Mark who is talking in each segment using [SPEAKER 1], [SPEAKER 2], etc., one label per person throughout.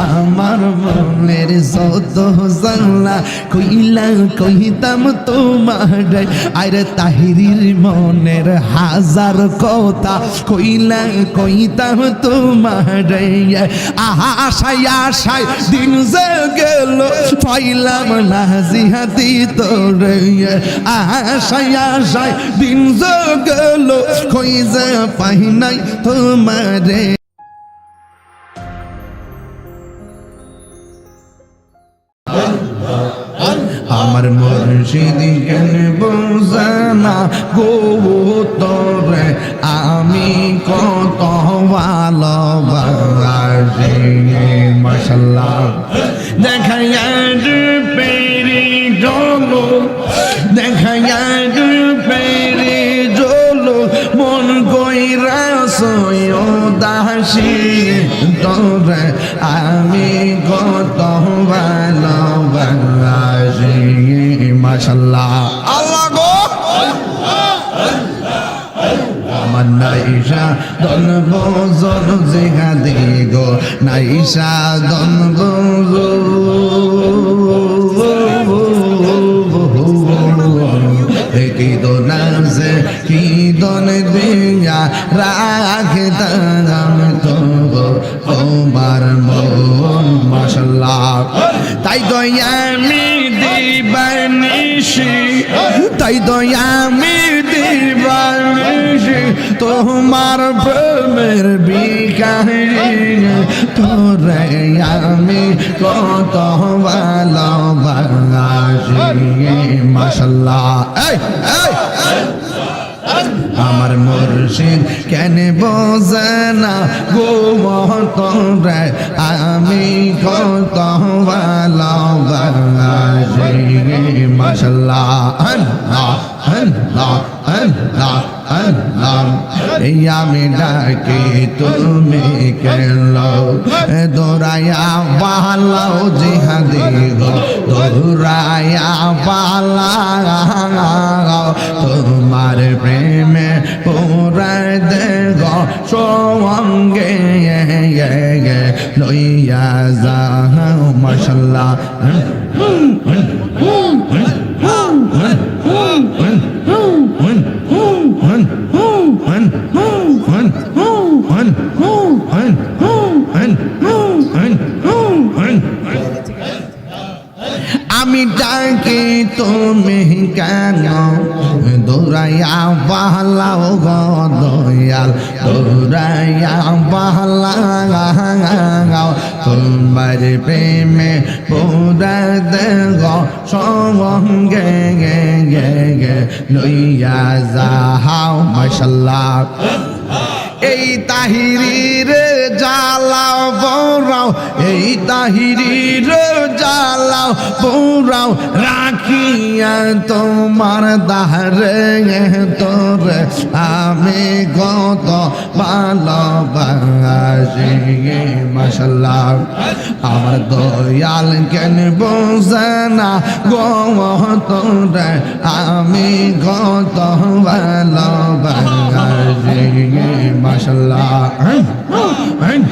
[SPEAKER 1] আমার মনের যত জানলা কইলা কইতাম তোমার। আরে তাহিরির মনের হাজার কথা কইলা কইতাম তোমার। আহা, আশায় আশায় দিন যে গেল, পাইলাম না জিহাদি তোরে। আহা আশায় দিন যে গেল, কই যে পাই নাই তোমারে। আমার মুর্শিদ কেন বোঝানা গো তোরে আমি কত ভালোবাসি মাশাল্লাহ আল্লাহ গো। আমার নাইসা দন বজন জিগা দিগো নাইসা দন কি দোন আছে কি দন দিয়া রাখে তাম তো তোমার মন মাশাল্লাহ তাই তো আমি দিবানিশি তাই তো আমি দিবানিশি তোমার প্রেমের বিকারি তোরে আমি কত ভালোবাসি। মাশাল্লাহ। এই আমার মুর্শিদ কেন বোঝে না? গো মহতরে আমি কত ভালোবাসি মাশাল্লাহ আল্লাহ আল্লাহ আল্লাহ আল্লাহ এই আমি ডাকি তুমি কেন দৌড়াইয়া পালাও জিহাদি দৌড়াইয়া পালাও তোমার প্রেমে পুরা দেগ সঙ্গে লইয়া যাও মশাল্লাহ আমি ডাকি তুমি কেন? দৌড়াইয়া পালাও গো দয়াল, দৌড়াইয়া পালাও তোমার প্রেমে পুরা দেগ সঙ্গে গে গে গে। লইয়া যাহাও, মাশাল্লাহ। এই তাহিরির জ্বালাও বৌরাও এই তাহিরির জ্বালাও বৌরাও রাখিয়া তোমার দাহরে তোরে আমি কত ভালোবাসি মাসাল্লাহ আমার দয়াল কেন বোঝে না গো তোরে, আমি কত ভালোবাসি মাশাল্লাহ আইন আইন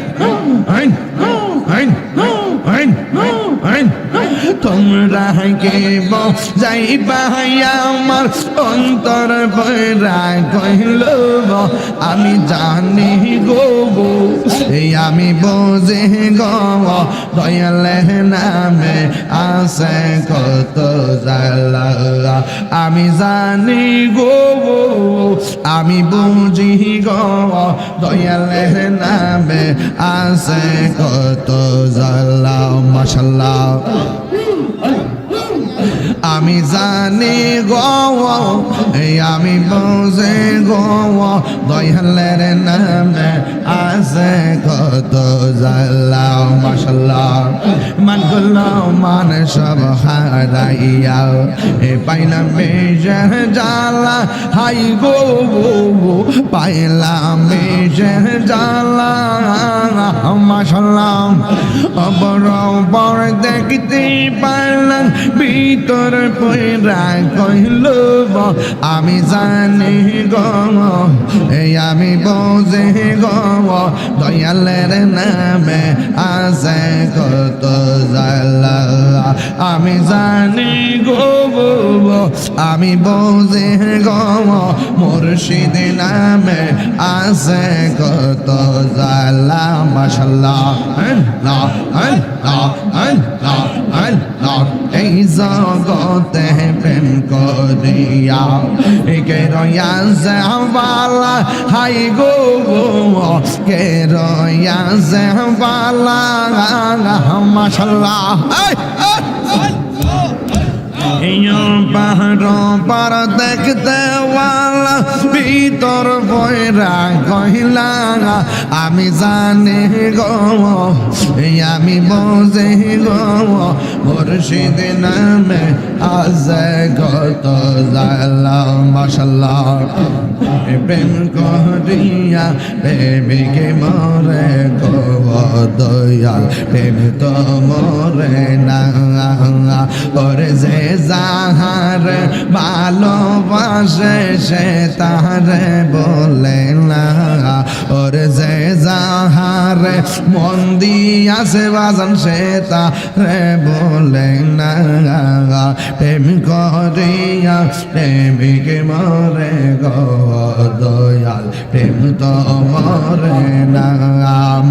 [SPEAKER 1] আইন আইন আইন আইন। তোমরা কে যাইবা আমার অন্তর বৈরা কহিল আমি জানি গো এই আমি বোঝে গো দয়ালে নামে আছে কত জালা আমি জানি গো আমি বুঝি গো দয়াল নামে আছে কত জাল্লা মাশাল্লাহ। আমি জানি গো, এই আমি বুঝে গো, দয়ালের নামে আছে কত জালা মাশাল্লাহ মানগুলো মান সব হারাইয়া। এ পাইলাম মেজর জালা হাই গো পাইলাম মেজর জালা মাশাল্লাহ অবর দেখতে পারলাম, ভিতর পয়রা আমি জানি গ এই আমি বোঝে গ দয়ালের নামে আছে কত জালা আমি জানি গো আমি বোঝে গো মুর্শিদ নামে আছে কত জালা মাশাল্লাহ, আল্লাহ আল্লাহ আল্লাহ আল্লাহ, এই জগতে প্রেম করিয়া কে রয়া জাবালা হাই গো কে রয়া জাবালা মাশাল্লাহ। পাহাড় পার দেখতে ভিতর বয়রা কহিলা, আমি জানি গো আমি বোঝে গো, মুর্শিদ নামে আজ কত জালা মাশাল্লাহ। প্রেম করিয়া, প্রেমিকে মরে গো দয়াল, প্রেম তো মরে না, ওরে যে যাহার ভালোবাসে সে তাহারে বলে না। ওর যে যাহার মন দিয়াছে বাজান, সে তাহারে বলে না। প্রেম করিয়া প্রেমিকে মরে গয়াল প্রেম তো মরে না।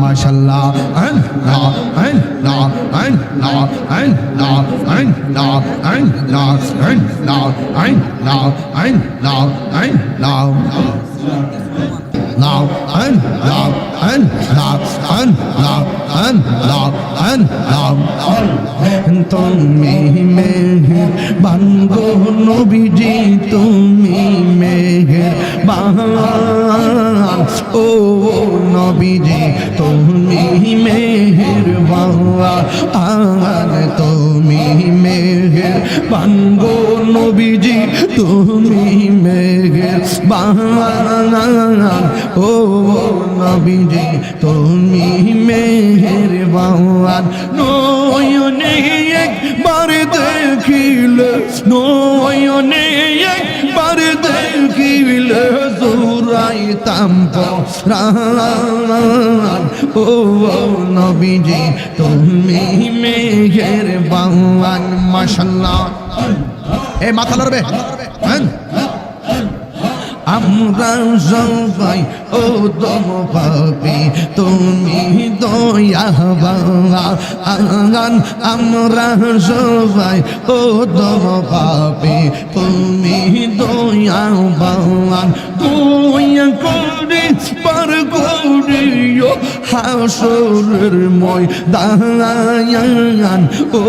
[SPEAKER 1] মাসাল্লাহ আন না আন না আন না আন না আন Now ein, now ein, now ein, now ein, now. Now and now and now and now and now and now তুমি মেহের বাঙ্গো নবীজি তুমি মেহের bahar ও নবীজি, তুমি মেহের বাবা বাহান তুমি মেঘের বাঙ্গো নবীজি, তুমি মেঘের বাহান ও নবীজি, তুমি মেহের বাওয়ান নয়নে একবার দেখিলে নয়নে একবার দেখিলে জোরাইতাম পরাণ ও নবীজি, তুমি মেঘের বাওয়ান মাশাল্লাহ। এ, মাথা লড়বে হ্যাঁ। আমরা সবাই ও তম পাপি, তুমি দয়া বাগান আমরা সবাই, ও তম পাপি, তুমি দয়া বাগান দয়া করে পার করিও হাসরের মই দায়ান ও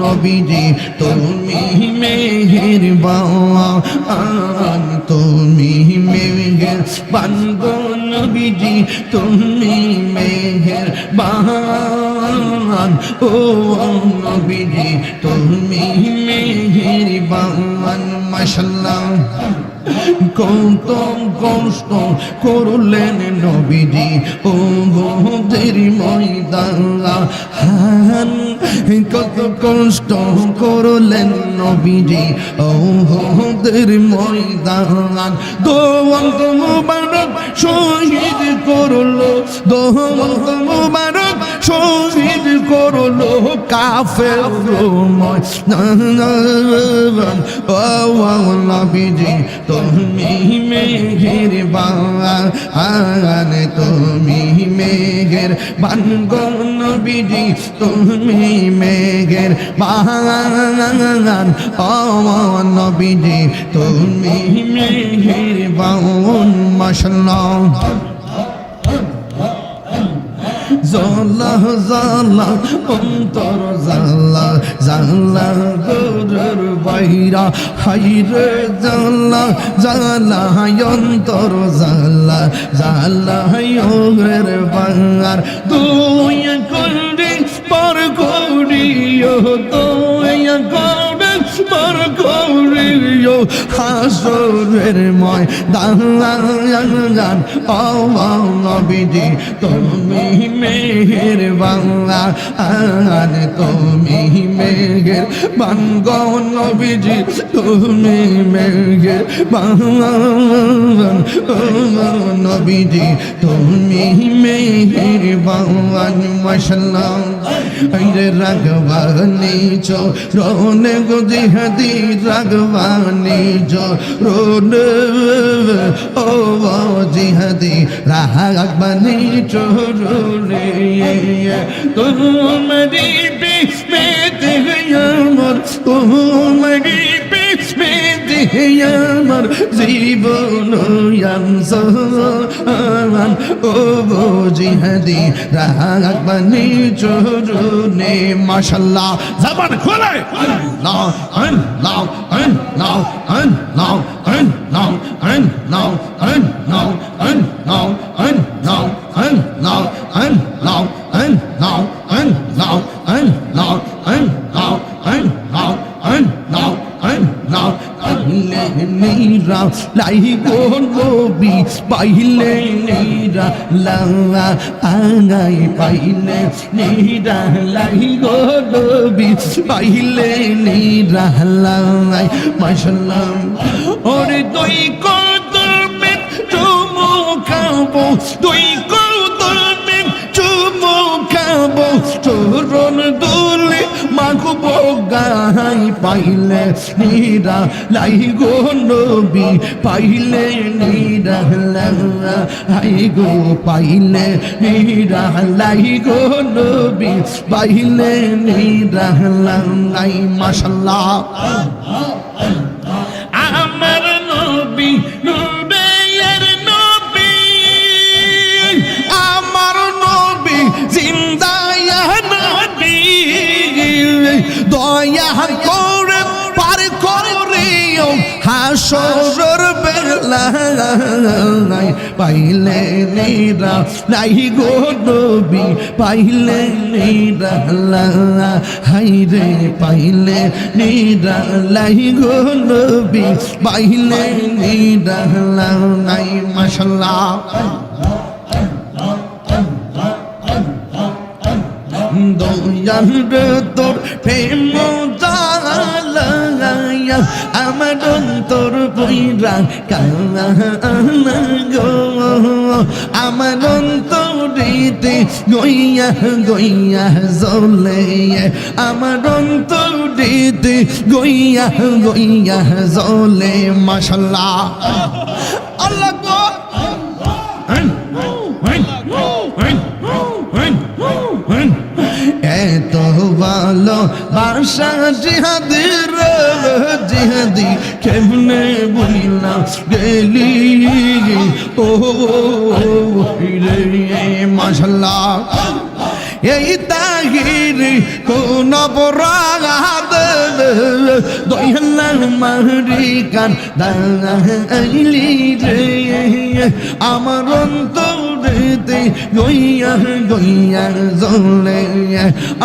[SPEAKER 1] নবীজি, তুমি মেহের বাগান তুমি বানব নবীজি তুমি মেহের বাহান ও নবীজি তুমি মেহের বাহান মশাল্লাহ। কত কষ্ট করলেন নবীজি। ও গোদের ময়দান কত কষ্ট করলেন নবীজি। ও গোদের ময়দান দোয়ান্ত মুবারক শহীদ করল। দোয়ান্ত মুবারক শহীদ করল কাফের নবীজি, তুমি মেঘের বান তুমি মেঘের বান নবীজি, তুমি মেঘের বান নবীজি, তুমি মেঘের বাউন মাসাল্লাহ জালা জালা অন্তর জালা জালা গোরের বাইরা। হাইরে জালা জালা অন্তর জালা জালা বাঙার দুই কন্ডি পর তুই হাসরের ময় দান নবীজি, তুমি মেহের বাংলা আর তুমি মেঘের বাঙ্গ নবীজি, তুমি মেঘের বাংলা নবীজি, তুমি মেহের বাংলান মশলা রে রাগবানি চো রোনে গো জিহাদি, রাগবানি চরণে ও জিহাদি রাগবানি চরণে তুমি প্রেমেতে আমার তুমি বিস্মেতে আমার জীবন ইয়ানসান ও জিহাদি রাগবানি চো রোনে মাশাল্লাহ জবান খোলে আন নাও আন নাও আন নাও আন নাও আন নাও আন নাও আন নাও আন নাও আন নাও আন নাও আন নাও আন নাও আন নাও আন নাও আন নাও আন নাও আল্লাহ পাইলে নেইরা লাইব নবী পাইলে নেইরা লাওয়া আনাই পাইলে নেইরা লাইব নবী পাইলে নেইরা লাওয়াই মাশাআল্লাহ ওরে দুই কদর মে চুমু খাব দুই চরণ দুলে মাখবো গাই পাইলে নীরা, লাই গো নবী, পাইলে নীরা লাগা হাই গো পাইলে নীরা, লাই গো নবী, পাইলে নীরা লাগাই মাশাল্লাহ। আমার নবী দয়া করে পার করিও হাসর বেলায় পাইলে নিরা নাই গো নবী, পাইলে নিরা হাই রে পাইলে নিরা লাই গো নবী, পাইলে নিরা নাই। মাশাল্লাহ। দয়াল তোর প্রেম আমার অন্তর বইরা কানা গো। আমার অন্তরিতে গইয়া গইয়া জলে আমার অন্তরিতে গইয়া গইয়া জলে মাশাল্লাহ। ভালো বাসা জিহাদির জিহাদি কেমনে বলিলাম গেলি? ও রে মাশাল্লাহ এই তাহির কোন মারি কান দাইলি রে, আমার অন্তরেতে গইয়া গইয়া জলে।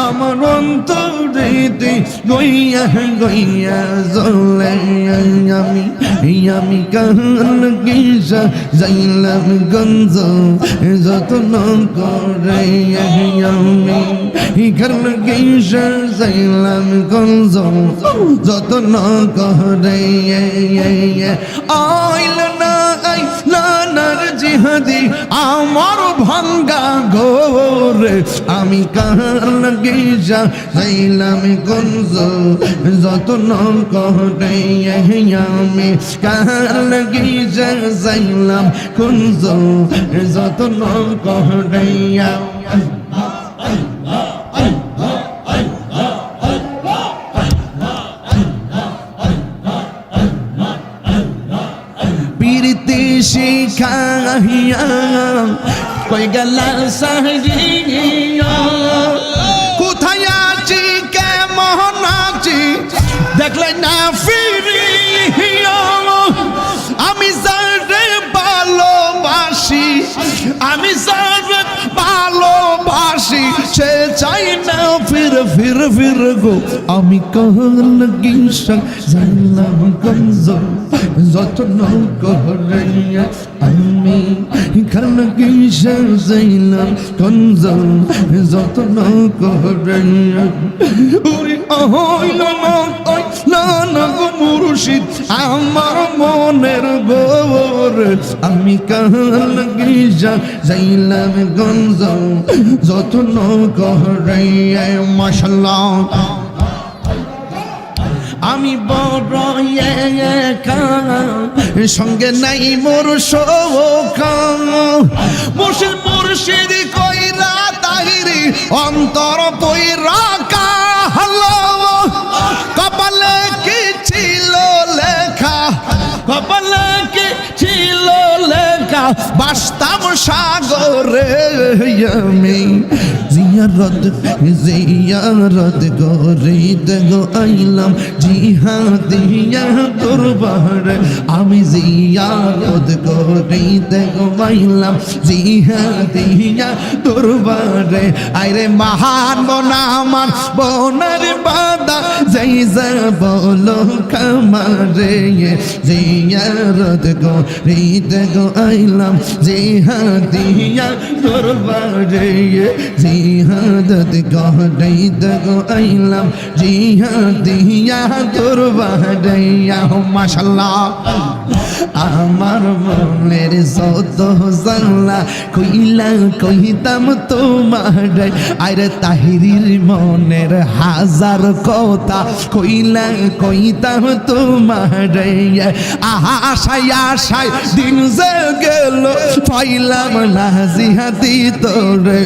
[SPEAKER 1] আমার অন্তরেতে গইয়া গইয়া জলে। আমি আমি কান কিসা যাইলাম গঞ্জ, যত্ন করে আমি কান কিসা যাইলাম গঞ্জ, যত্ন করে। আইল না, আইল জিহাদি, আমার ভাঙ্গা গোরে আমি কান গিজা যাইলাম গঞ্জ, যত্ন করে আমি কান গিজা যাইলাম কুঞ্জ যত্ন করে শিখাইয়া কই গেলা সাহিয়া কোথায় আছি মোহন আছি দেখলে না ফিরিয়া। আমি যারে ভালোবাসি, আমি যারে ভালোবাসি, সে চাই না ফির ফির ফির গো। আমি কাল গিসা জানলাম গঞ্জ যত্ন করে আমি কাল গিসা যাইলাম গঞ্জ যত্ন করে ওই ওই না গো মুর্শিদ, আমার মনের গোর আমি কাল গিসা যাইলাম গঞ্জ যত্ন করে মাশাল্লাহ। আমি বড় সঙ্গে নাই মোর শোকা মুর্শিদ মুর্শিদ কইরা তাহিরি, অন্তর পইরা কাহলো কপালে কি ছিল লেখা বাস্তাম সাগরে আমি। জিয়ারত জিয়ারত করে গো আইলাম জিহাদিয়া দরবারে আমি জিয়ারত করে গো আইলাম জিহাদিয়া দরবারে আইরে মহান বোনা আমার বোনার বাদা যাই বলো কামারে জিয়ারত করে গো আইলাম জিহাদিয়া দরবারে জিহাদত গহরাইত গো আইলাম, জিহাদিয়া দরবারে মাশাল্লাহ আমার মনের যত জানলা কইলা কইতাম তোমার আরে তাহিরির মনের হাজার কথা কইলা কইতাম তোমার আহা, আশায় আশায় দিন যে গেল, পাইলাম না জিহাদি তোরে।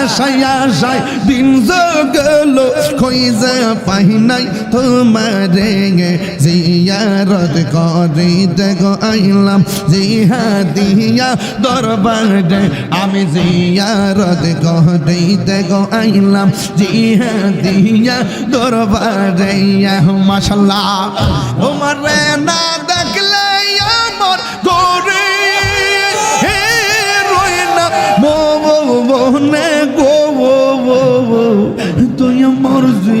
[SPEAKER 1] আশায় আশায় দিন গেল কই যে পাই নাই, তোমারে জিয়ারত করিতে গো আইলাম, জিহাদিয়া দরবারে আমি জিয়ারত করিতে গো আইলাম, জিহাদিয়া দরবারে মাশাল্লাহ। তোমার না দেখলে তুই মরজি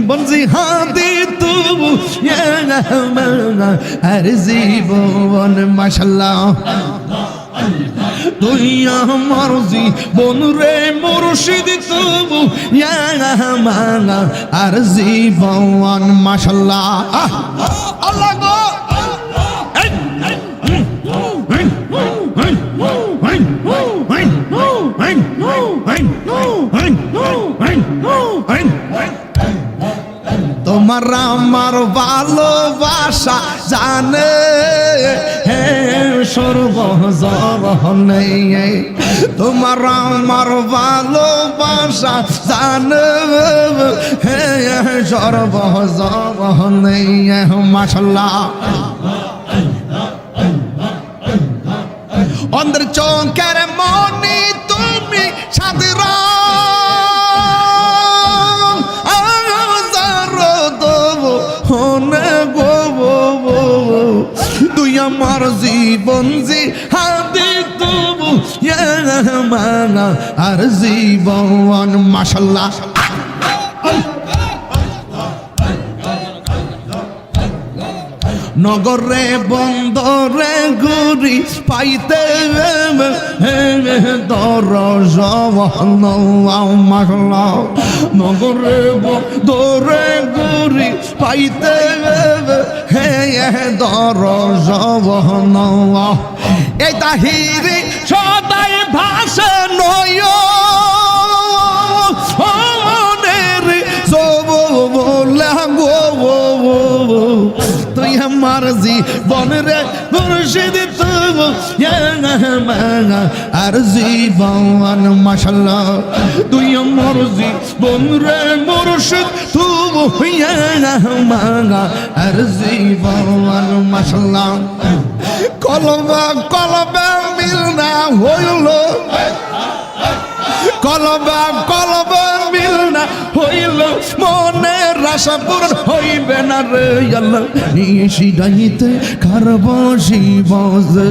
[SPEAKER 1] বনজি হাদি তু আর জীবন মাশাল্লাহ তুই আমার জীবন রে মুর্শিদ তবু মাঙা আর জীবন মাশাল্লাহ আহ, আল্লাহ তোমার আমার ভালোবাসা জানে। হে সর্বজনে তোমার আমার ভালোবাসা জানে। হে সর্বজনে মাসাল্লাহ অন্ধের চৌকের মনি তুমি সাদরা। আমার জীবন জি হাতে তবু মানা আর জীবন মাসাল্লাহ নগরে, বন্দরে ঘুরি পাইতে নগরে, বন্দরে ঘুরি পাইতে হে দর এই তাহিরি সদাই ভাষা নয় আমার জীবন রে মুর্শিদ আর জীবন মাশাল্লাহ। তুই আমার জীবন রে মুর্শিদ তবু আর জীবন মাশাল্লাহ। কলবা কলবা মিল না হইল। কলবা কলবা মিল না হইল মনের আশা পূরণ হইবে না রে আল্লাহ। নিশিরাইতে কারবাসি বাজে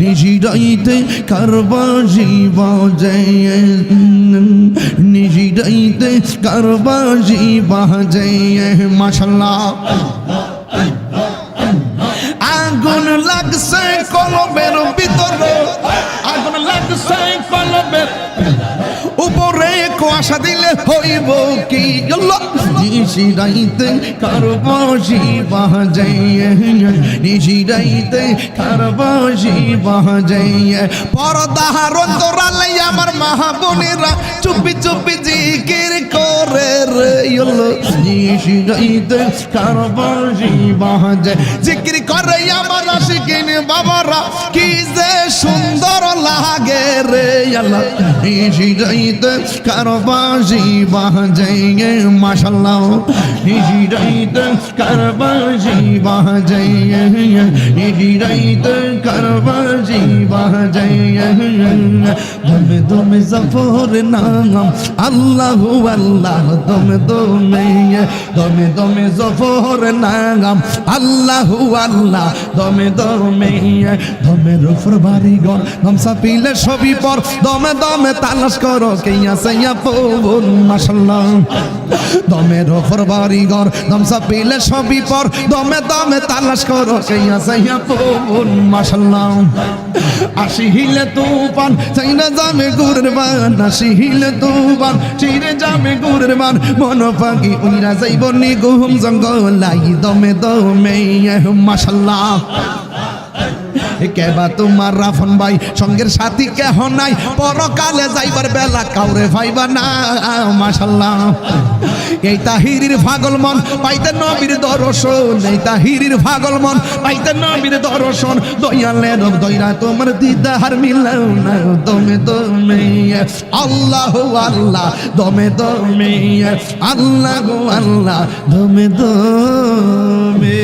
[SPEAKER 1] নিশিরাইতে কারবাসি বাজে নিশিরাইতে কারবাসি বাজে মাশাল্লাহ আগুন লাগছে কলবের কুয়াশা দিলে হইব কি? নিশিরাইতে কারবাসি বাজে নিশিরাইতে কারবাসি বাজে পরদাহার অন্তরালে আমার মাহাবনেরা চুপি চুপি জিকির করে রে। নিশিরাইতে কারবাসি বাজে জিকির করে আমার আশিকিন বাবারা, কি সুন্দর লাগে রে আল্লাহ। নিশিরাইতে কারবাসি বাজে মাশাল্লাহ নিশিরাইতে কারবাসি বাজে নিশিরাইতে কারবাসি বাজে দমে দমে জফর নাম, আল্লাহ আল্লাহ, দমে দমে দমে দমে জফর নাম, আল্লাহ আল্লাহ দমে দমে রফর ঘর গামছা পিলে ছবি পর, দমে দমে তালাশ করো কেয়া সাইয়া পবন, মাশাল্লাহ। দমে রফর বাড়ি ঘর গামছা পিলে ছবি পর, দমে দমে তালাশ করো কেয়া সাইয়া পবন, মাশাল্লাহ। আসি হিলে তুফান, চাইনা যাবে গুরের বান আসি হিলে তুফান, চিরে যাবে গুরের বান মন পাখি উইরা যাইব নি গুম জঙ্গলাই, দমে দমে মাশাল্লাহ। কেবা তোমার রাফন ভাই? সঙ্গের সাথী কেহ নাই? পরকালে যাইবার বেলা কাউরে ভাইবা না, মাশাল্লাহ। এই তাহিরির পাগল মন, পাইতে নবীর দর্শন। এই তাহিরির পাগল মন, পাইতে নবীর দর্শন। দয়ালের দয়রা তোমার দিদার মিলাও না, দমে দমে। আল্লাহ আল্লাহ, দমে দমে। আল্লাহ আল্লাহ, দমে দমে।